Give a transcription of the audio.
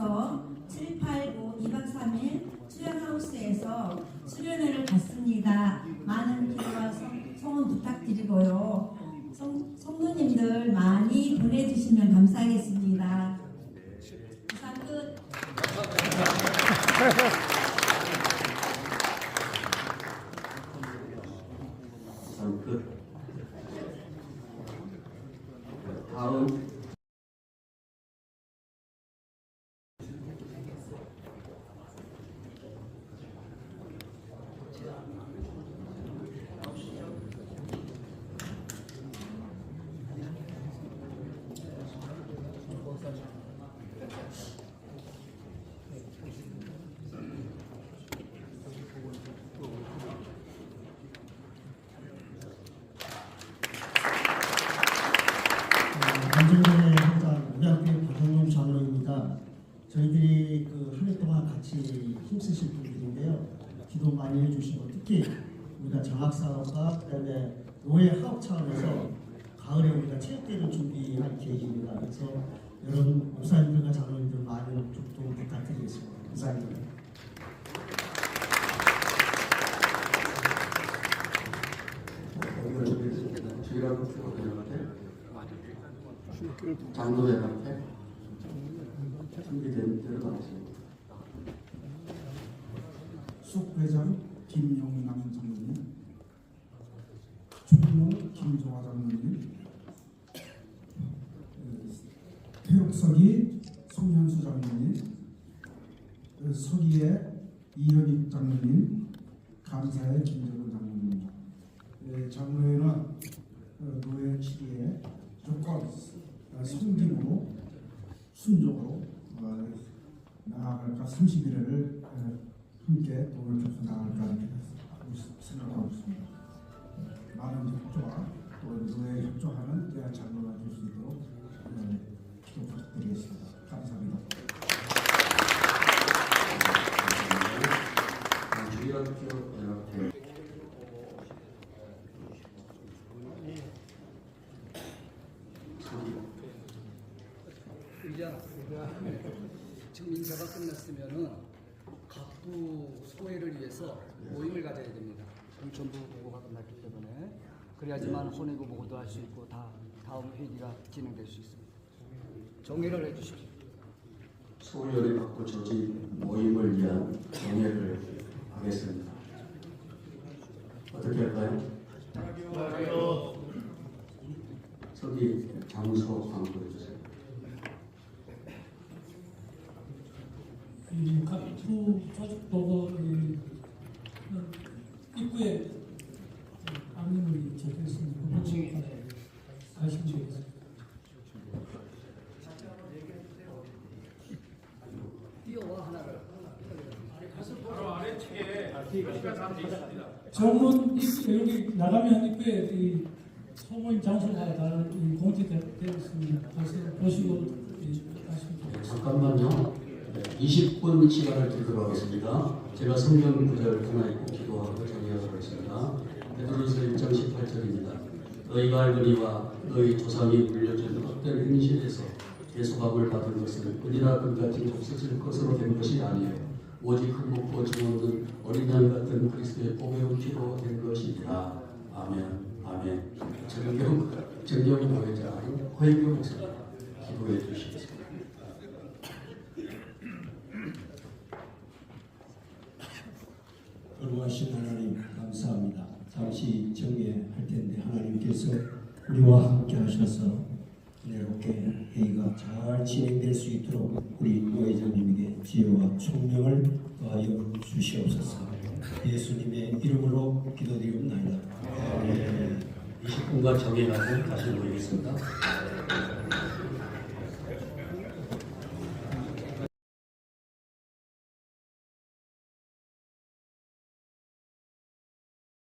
부터 7, 8, 9, 2박 3일 수련하우스에서 수련회를 갔습니다. 많은 기도와 성원 부탁드리고요. 성, 성도님들 많이 보내주시면 감사하겠습니다. 이상 끝. 안전전의 학당 우리학교의 박영용 장로입니다. 저희들이 그 한 해 동안 같이 힘쓰실 분들인데요. 기도 많이 해주시고 특히 우리가 장학사업과 그다음에 노예 사업 차원에서 가을에 우리가 체육대회를 준비할 계획입니다. 그래서 여러분 목사님들과 장로님들 많은 축도 부탁드리겠습니다. 감사합니다. 주일하고 교회한테 장로회한테 준비된 대로 나왔습니다. 숙 회장 김용남 장로님, 충무 김종화 장로님, 어, 태육서기 송현수 장로님, 어, 서기의 이현익 장로님, 감사의 김정은 장로님. 예, 장로회는 어, 노예 시기에 조건 어, 성김으로 순종으로 어, 나아갈까 31회를 함께 돈을 줘서 나아갈까 생각하고 있습니다. 많은 협조와 또 노예 협조하는 대한 장로가 될 수 있도록 어, 기도 부탁드리겠습니다. 감사합니다. 주일학교 연합회 의자 지금 인사가 끝났으면은 각부 소회를 위해서 모임을 가져야 됩니다. 그럼 전부 보고가 끝났기 때문에 그래야지만 혼외고 보고도 할 수 있고 다 다음 회의가 진행될 수 있습니다. 정리를 해주십시오. 소요리 받고 조직 모임을 위한 정회를 하겠습니다. 어떻게 할까요? 저기 장소 광고해 주세요. 이 각부 조직 보고 이 어, 입구에 안내문이 적혀 있습니다. 그 부분까지 가시면 되겠습니다. 정문 입구 여기 나가면 입구에 이 소모임 장소가 다이 공지되어 있습니다. 가서 보시고 이, 가시면 되겠습니다. 잠깐만요. 20분 시간을 드리도록 하겠습니다. 제가 성경 구절 하나 읽고 기도하고 정리하도록 하겠습니다. 베드로서 1장 18절입니다. 너희가 알거니와 너희 조상이 물려준 헛된 행실에서 대소감을 받은 것은 은이나 금같이 없어질 것으로 된 것이 아니에요. 오직 흠없고 증없는 어린 양 같은 그리스도의 보배운 피로 된 것이니라. 아멘. 아멘. 정경 정경 교회자 허혜교 목사님 기도해 주시겠습니다. 거룩하신 하나님 감사합니다. 잠시 정리할 텐데 하나님께서 우리와 함께 하셔서 은혜롭게 회의가 잘 진행될 수 있도록 우리 노회장님에게 지혜와 총명을 더하여 주시옵소서. 예수님의 이름으로 기도드리옵나이다. 아멘. 20분간 정해가지고 다시 모이겠습니다.